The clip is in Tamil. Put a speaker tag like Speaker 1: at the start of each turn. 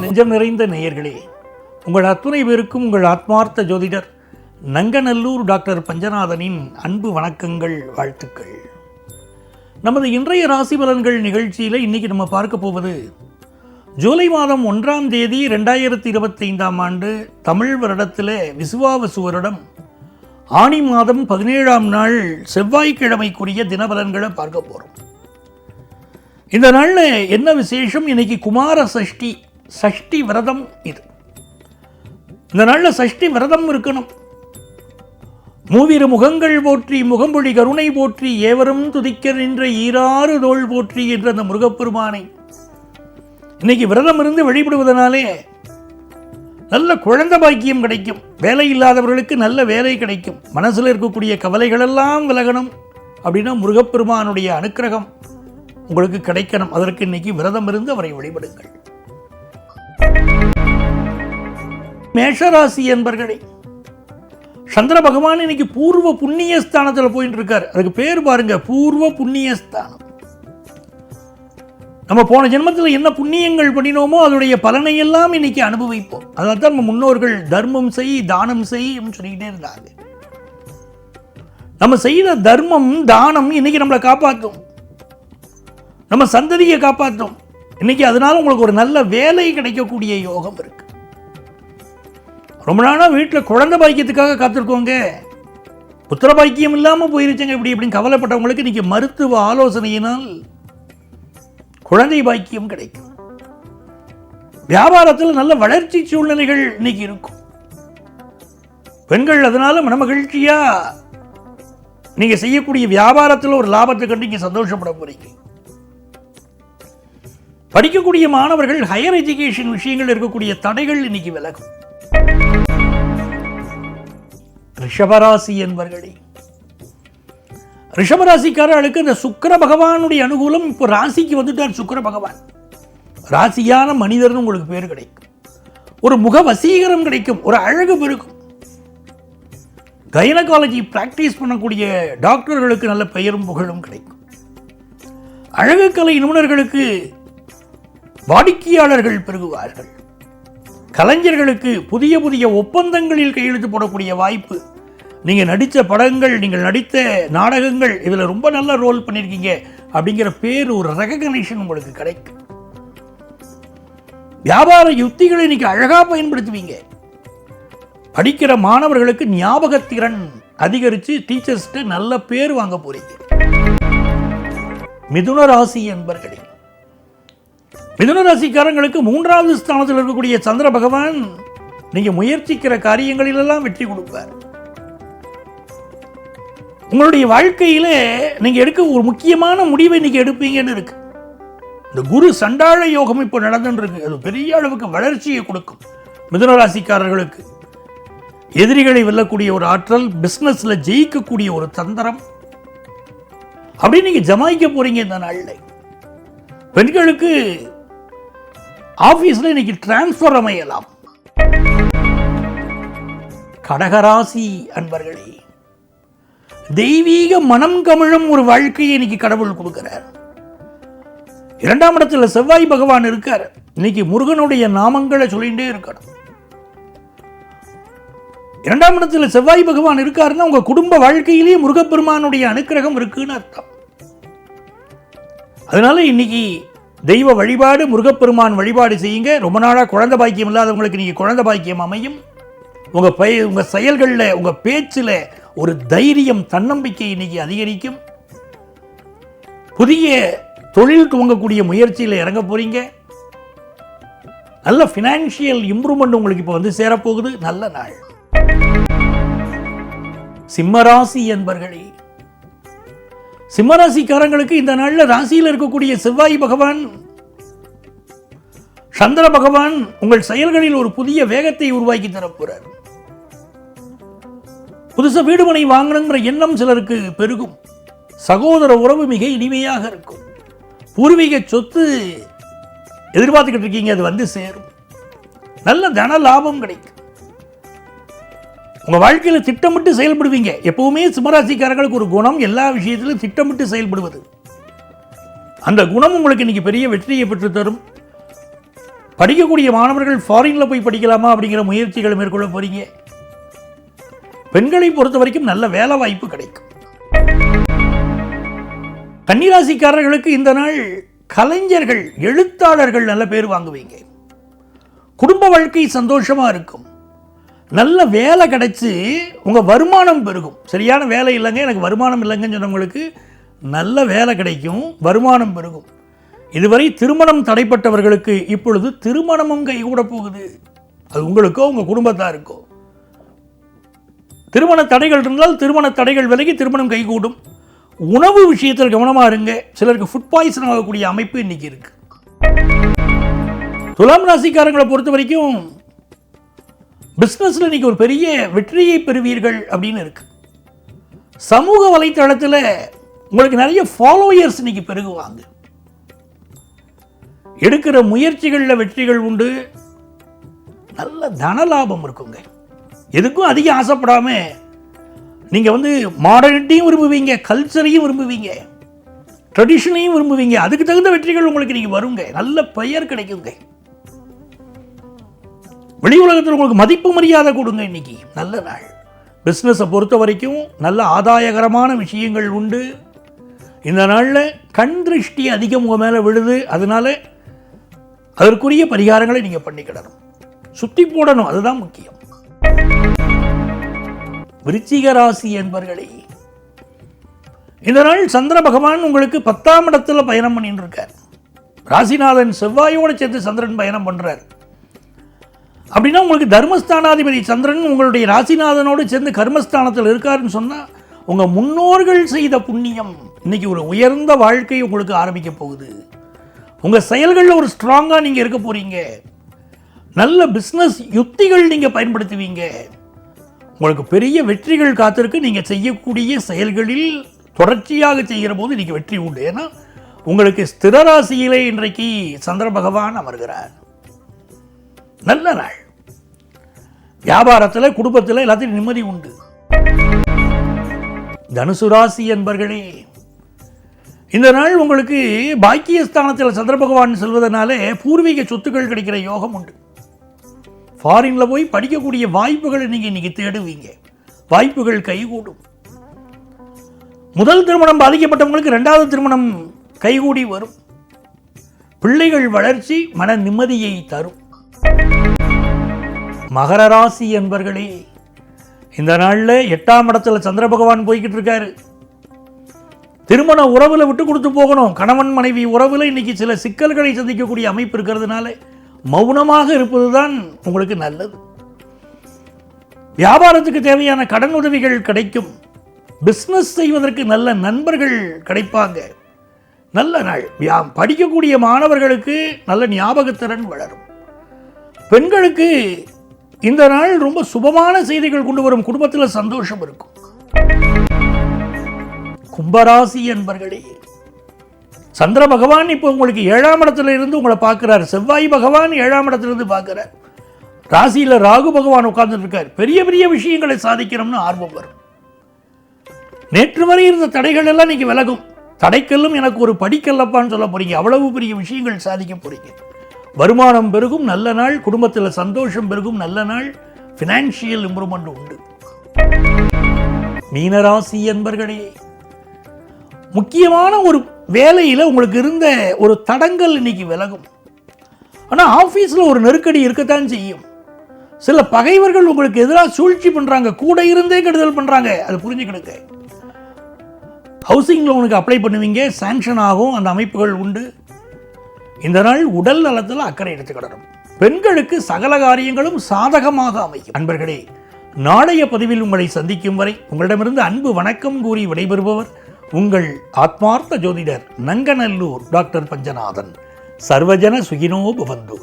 Speaker 1: நெஞ்சம் நிறைந்த நேயர்களே உங்கள் அத்துணை பேருக்கும் உங்கள் ஆத்மார்த்த ஜோதிடர் நங்கநல்லூர் டாக்டர் பஞ்சநாதனின் அன்பு வணக்கங்கள் வாழ்த்துக்கள். நமது இன்றைய ராசி பலன்கள் நிகழ்ச்சியில் இன்னைக்கு நம்ம பார்க்க போவது ஜூலை மாதம் ஒன்றாம் தேதி ரெண்டாயிரத்தி இருபத்தைந்தாம் ஆண்டு தமிழ் வருடத்தில் விசுவாவசு வருடம். ஆணி மாதம் பதினேழாம் நாள் செவ்வாய்க்கிழமைக்குரிய தினபலன்களை பார்க்க போகிறோம் இந்த நாளில் என்ன விசேஷம்? இன்னைக்கு குமார சஷ்டி சஷ்டி விரதம் இது. இந்த நாளில் சஷ்டி விரதம் இருக்கணும். மூவிரு முகங்கள் போற்றி முகம்பொழி கருணை போற்றி ஏவரும் துதிக்க நின்ற ஈராறு தோள் போற்றி என்ற அந்த முருகப்பெருமானை. இன்னைக்கு விரதம் இருந்து வழிபடுவதனாலே நல்ல குழந்தை பாக்கியம் கிடைக்கும். வேலை இல்லாதவர்களுக்கு நல்ல வேலை கிடைக்கும். மனசில் இருக்கக்கூடிய கவலைகளெல்லாம் விலகணும் அப்படின்னா முருகப்பெருமானுடைய அனுக்கிரகம். உங்களுக்கு கிடைக்கணும். அதற்கு இன்னைக்கு விரதம் இருந்து அவரை வழிபடுங்கள். மேஷராசி என்பர்களே சந்திர பகவான் இன்னைக்கு பூர்வ புண்ணிய ஸ்தானத்தில் போயிட்டு இருக்கார் அதுக்கு பேர் பாருங்க பூர்வ புண்ணிய ஸ்தானம் நம்ம போன ஜென்மத்தில் என்ன புண்ணியங்கள் பண்ணினோமோ அதனுடைய பலனை எல்லாம் இன்னைக்கு அனுபவிப்போம். அதான் தான் நம்ம முன்னோர்கள் தர்மம் செய் தானம் செய் சொல்லிக்கிட்டே இருந்தாங்க. நம்ம செய்த தர்மம் தானம் இன்னைக்கு நம்மளை காப்பாற்றும். நம்ம சந்ததியை காப்பாற்றும் இன்னைக்கு அதனால உங்களுக்கு ஒரு நல்ல வேலை கிடைக்கக்கூடிய யோகம் இருக்கு. ரொம்ப நாளாக வீட்டில் குழந்தை பாக்கியத்துக்காக காத்திருக்கோங்க. புத்திர பாக்கியம் இல்லாமல் போயிருச்சுங்க இப்படி இப்படின்னு கவலைப்பட்டவங்களுக்கு இன்னைக்கு மருத்துவ ஆலோசனையினால் குழந்தை பாக்கியம் கிடைக்கும். வியாபாரத்தில் நல்ல வளர்ச்சி சூழ்நிலைகள் இன்னைக்கு இருக்கும். பெண்கள் அதனால மனமகிழ்ச்சியாக நீங்கள் செய்யக்கூடிய வியாபாரத்தில் ஒரு லாபத்தை கண்டு நீங்கள் சந்தோஷப்பட போறீங்க. படிக்கக்கூடிய மாணவர்கள் ஹையர் எஜுகேஷன் விஷயங்கள் இருக்கக்கூடிய தடைகள் இன்னைக்கு விலகும். ரிஷபராசி என்பர்களே ரிஷபராசிக்காரர்களுக்கு இந்த சுக்கர பகவானுடைய அனுகூலம் இப்போ ராசிக்கு வந்துட்டார் சுக்கிர பகவான். ராசியான மனிதர்னு உங்களுக்கு பேர் கிடைக்கும். ஒரு முக வசீகரம் கிடைக்கும் ஒரு அழகு பெருக்கும் கைனகாலஜி பிராக்டிஸ் பண்ணக்கூடிய டாக்டர்களுக்கு நல்ல பெயரும் புகழும் கிடைக்கும். அழகுக்கலை நிபுணர்களுக்கு வாடிக்கையாளர்கள் பெருகுவார்கள். கலைஞர்களுக்கு புதிய புதிய ஒப்பந்தங்களில் கையெழுத்து போடக்கூடிய வாய்ப்பு. நீங்கள் நடித்த படங்கள் நீங்கள் நடித்த நாடகங்கள் இதில் ரொம்ப நல்ல ரோல் பண்ணியிருக்கீங்க அப்படிங்கிற பேர் ஒரு ரெகக்னேஷன் உங்களுக்கு கிடைக்கும். வியாபார யுக்திகளை இன்னைக்கு அழகாக பயன்படுத்துவீங்க. படிக்கிற மாணவர்களுக்கு ஞாபகத்திறன் அதிகரித்து டீச்சர்ஸ்ட்டு நல்ல பேர் வாங்க போறீங்க. மிதுன ராசி என்பர்களே மிதுன ராசிக்காரங்களுக்கு மூன்றாவது ஸ்தானத்தில் இருக்கக்கூடிய சந்திர பகவான் நீங்க முயற்சிக்கிற காரியங்களிலெல்லாம் வெற்றி கொடுப்பார். உங்களுடைய வாழ்க்கையில் நீங்க எடுக்க ஒரு முக்கியமான முடிவை நீங்க எடுப்பீங்கன்னு இருக்கு. இந்த குரு சண்டாள யோகம் இப்போ நடந்துருக்கு இருக்கு அது பெரிய அளவுக்கு வளர்ச்சியை கொடுக்கும் மிதுன ராசிக்காரர்களுக்கு எதிரிகளை வெல்லக்கூடிய ஒரு ஆற்றல் பிசினஸ்ல ஜெயிக்கக்கூடிய ஒரு தந்திரம். அப்படி நீங்க ஜமாய்க்க போறீங்க இந்த நாளில். பெண்களுக்கு ஆபீஸ்ல இன்னைக்கு டிரான்ஸ்ஃபர் அமையலாம். கடகராசி அன்பர்களே தெய்வீக மனம் கமிழும் ஒரு வாழ்க்கையை இன்னைக்கு கடவுள் கொடுக்கிறார். இரண்டாம் இடத்துல செவ்வாய் பகவான் இருக்கார். இன்னைக்கு முருகனுடைய நாமங்களை சொல்லிகிட்டே இருக்கணும். இரண்டாம் இடத்துல செவ்வாய் பகவான் இருக்காருன்னா உங்க குடும்ப வாழ்க்கையிலேயே முருகப்பெருமானுடைய அனுக்கிரகம் இருக்குன்னு அர்த்தம். அதனால இன்னைக்கு தெய்வ வழிபாடு முருகப்பெருமான் வழிபாடு செய்யுங்க. ரொம்ப நாளாக குழந்தை பாக்கியம் இல்லாதவங்களுக்கு நீங்கள் குழந்தை பாக்கியம் அமையும். உங்கள் பய உங்கள் செயல்களில் உங்கள் பேச்சில் ஒரு தைரியம் தன்னம்பிக்கை இன்னைக்கு அதிகரிக்கும். புதிய தொழில் துவங்கக்கூடிய முயற்சியில் இறங்க போறீங்க. நல்ல ஃபினான்ஷியல் இம்ப்ரூவ்மெண்ட் உங்களுக்கு இப்போ வந்து சேரப்போகுது. நல்ல நாள். சிம்மராசி என்பர்களே சிம்மராசிக்காரங்களுக்கு இந்த நாளில் ராசியில் இருக்கக்கூடிய செவ்வாய் பகவான் சந்திர பகவான் உங்கள் செயல்களில் ஒரு புதிய வேகத்தை உருவாக்கி தரப்போறார் புதுசா வீடுமனை வாங்கணுங்கிற எண்ணம் சிலருக்கு பெருகும். சகோதர உறவு மிக இனிமையாக இருக்கும். பூர்வீக சொத்து எதிர்பார்த்துக்கிட்டு இருக்கீங்க அது வந்து சேரும். நல்ல தன லாபம் கிடைக்கும். உங்கள் வாழ்க்கையில் திட்டமிட்டு செயல்படுவீங்க. எப்பவுமே சிம்மராசிக்காரர்களுக்கு ஒரு குணம் எல்லா விஷயத்திலும் திட்டமிட்டு செயல்படுவது. அந்த குணம் உங்களுக்கு இன்னைக்கு பெரிய வெற்றியை பெற்று தரும் படிக்கக்கூடிய மாணவர்கள் ஃபாரினில் போய் படிக்கலாமா அப்படிங்கிற முயற்சிகளை மேற்கொள்ள போறீங்க. பெண்களை பொறுத்த வரைக்கும் நல்ல வேலை வாய்ப்பு கிடைக்கும். கன்னிராசிக்காரர்களுக்கு இந்த நாள் கலைஞர்கள் எழுத்தாளர்கள் நல்ல பேர் வாங்குவீங்க. குடும்ப வாழ்க்கை சந்தோஷமா இருக்கும். நல்ல வேலை கிடைச்சி உங்கள் வருமானம் பெருகும். சரியான வேலை இல்லைங்க எனக்கு வருமானம் இல்லைங்கன்னு சொன்னவங்களுக்கு நல்ல வேலை கிடைக்கும் வருமானம் பெருகும். இதுவரை திருமணம் தடைப்பட்டவர்களுக்கு இப்பொழுது திருமணமும் கைகூட போகுது. அது உங்களுக்கோ உங்கள் குடும்பத்தாருக்கோ. திருமண தடைகள் இருந்தால் திருமண தடைகள் விலகி திருமணம் கைகூடும் உணவு விஷயத்தில் கவனமாக இருங்க. சிலருக்கு ஃபுட் பாய்சன் ஆகக்கூடிய அமைப்பு இன்னைக்கு இருக்குது துலாம் ராசிக்காரங்களை பொறுத்த வரைக்கும் பிஸ்னஸில் இன்னைக்கு ஒரு பெரிய வெற்றியை பெறுவீர்கள் அப்படின்னு இருக்குது சமூக வலைத்தளத்தில் உங்களுக்கு நிறைய ஃபாலோயர்ஸ் இன்னைக்கு பெருகுவாங்க. எடுக்கிற முயற்சிகளில் வெற்றிகள் உண்டு. நல்ல தன லாபம் இருக்குங்க. எதுக்கும் அதிகம் ஆசைப்படாம நீங்கள் வந்து மாடர்னிட்டியும் விரும்புவீங்க கல்ச்சரையும் விரும்புவீங்க ட்ரெடிஷனையும் விரும்புவீங்க. அதுக்கு தகுந்த வெற்றிகள் உங்களுக்கு நீங்கள் வருங்க. நல்ல பெயர் கிடைக்குங்க. வெளி உலகத்தில் உங்களுக்கு மதிப்பு மரியாதை கொடுங்க இன்னைக்கு. நல்ல நாள். பிஸ்னஸை பொறுத்த வரைக்கும் நல்ல ஆதாயகரமான விஷயங்கள் உண்டு. இந்த நாளில் கண் திருஷ்டி அதிகம் உங்கள் மேலே விழுது அதனால அதற்குரிய பரிகாரங்களை நீங்கள் பண்ணிக்கிடணும். சுத்தி போடணும் அதுதான் முக்கியம். விருச்சிக ராசி என்பர்களே இந்த நாள் சந்திர பகவான் உங்களுக்கு பத்தாம் இடத்துல பயணம் பண்ணிட்டு இருக்கார். ராசிநாதன் செவ்வாயோடு சேர்த்து சந்திரன் பயணம் பண்ணுறார் அப்படின்னா உங்களுக்கு தர்மஸ்தானாதிபதி சந்திரன் உங்களுடைய ராசிநாதனோடு சேர்ந்து கர்மஸ்தானத்தில் இருக்காருன்னு சொன்னால் உங்கள் முன்னோர்கள் செய்த புண்ணியம் இன்றைக்கி ஒரு உயர்ந்த வாழ்க்கை உங்களுக்கு ஆரம்பிக்க போகுது. உங்கள் செயல்களில் ஒரு ஸ்ட்ராங்காக நீங்கள் இருக்க போகிறீங்க நல்ல பிஸ்னஸ் யுக்திகள் நீங்கள் பயன்படுத்துவீங்க. உங்களுக்கு பெரிய வெற்றிகள் காத்திருக்கு. நீங்கள் செய்யக்கூடிய செயல்களில் தொடர்ச்சியாக செய்கிற போது இன்றைக்கி வெற்றி உண்டு. ஏன்னா உங்களுக்கு ஸ்திர ராசியிலே இன்றைக்கு சந்திர பகவான் அமர்கிறார். நல்ல நாள். வியாபாரத்தில் குடும்பத்தில் எல்லாத்தையும் நிம்மதி உண்டு. தனுசு ராசி என்பர்களே இந்த நாள் உங்களுக்கு பாக்கியஸ்தானத்தில் சந்திர பகவான் செல்வதனாலே பூர்வீக சொத்துக்கள் கிடைக்கிற யோகம் உண்டு. ஃபாரின்ல போய் படிக்கக்கூடிய வாய்ப்புகளை நீங்க இன்னைக்கு தேடுவீங்க. வாய்ப்புகள் கைகூடும். முதல் திருமணம் பாதிக்கப்பட்டவங்களுக்கு ரெண்டாவது திருமணம் கைகூடி வரும். பிள்ளைகள் வளர்ச்சி மன நிம்மதியை தரும். மகர ராசி என்பர்களே இந்த நாளில் எட்டாம் இடத்துல சந்திர பகவான் போய்கிட்டு இருக்காரு. திருமண உறவுல விட்டு கொடுத்து போகணும். கணவன் மனைவி உறவுல இன்னைக்கு சில சிக்கல்களை சந்திக்கக்கூடிய அமைப்பு இருக்கிறதுனால மௌனமாக இருப்பதுதான் உங்களுக்கு நல்லது. வியாபாரத்துக்கு தேவையான கடன் உதவிகள் கிடைக்கும். பிஸ்னஸ் செய்வதற்கு நல்ல நண்பர்கள் கிடைப்பாங்க. நல்ல நாள். படிக்கக்கூடிய மாணவர்களுக்கு நல்ல ஞாபகத்திறன் வளரும். பெண்களுக்கு இந்த நாள் ரொம்ப சுபமான செய்திகள் கொண்டு வரும் குடும்பத்தில் சந்தோஷம் இருக்கும். கும்பராசி என்பர்களே சந்திர பகவான் இப்போ உங்களுக்கு ஏழாம் இடத்துல இருந்து உங்களை பார்க்கிறார். செவ்வாய் பகவான் ஏழாம் இடத்துலேருந்து பார்க்குறார். ராசியில் ராகு பகவான் உட்கார்ந்துருக்கார். பெரிய பெரிய விஷயங்களை சாதிக்கணும்னு ஆர்வம் வரும். நேற்று வரை இருந்த தடைகள் எல்லாம் நீங்க விலகும். தடைக்கல்லும் எனக்கு ஒரு படிக்கல்லப்பான்னு சொல்ல போறீங்க. அவ்வளவு பெரிய விஷயங்கள் சாதிக்க போறீங்க. வருமானம் பெருகும் நல்ல நாள் குடும்பத்தில் சந்தோஷம் பெருகும் நல்ல நாள் ஃபினான்ஷியல் இம்ப்ரூவ்மெண்ட் உண்டு. மீனராசி என்பர்களே முக்கியமான ஒரு வேலையில் உங்களுக்கு இருந்த ஒரு தடங்கல் இன்னைக்கு விலகும். ஆனால் ஆஃபீஸில் ஒரு நெருக்கடி இருக்கத்தான் செய்யும். சில பகைவர்கள் உங்களுக்கு எதிராக சூழ்ச்சி பண்ணுறாங்க கூட இருந்தே கெடுதல் பண்ணுறாங்க அது புரிஞ்சுக்கிடுங்க. ஹவுசிங் லோனுக்கு அப்ளை பண்ணுவீங்க சாங்ஷன் ஆகும் அந்த அமைப்புகள் உண்டு. இந்த நாள் உடல் நலத்தில் அக்கறை எடுத்துக்கிடணும் பெண்களுக்கு சகல காரியங்களும் சாதகமாக அமையும். அன்பர்களே நாளைய பதிவில் உங்களை சந்திக்கும் வரை உங்களிடமிருந்து அன்பு வணக்கம் கூறி விடைபெறுபவர் உங்கள் ஆத்மார்த்த ஜோதிடர் நங்கநல்லூர் டாக்டர் பஞ்சநாதன். சர்வஜன சுகினோ பவந்து.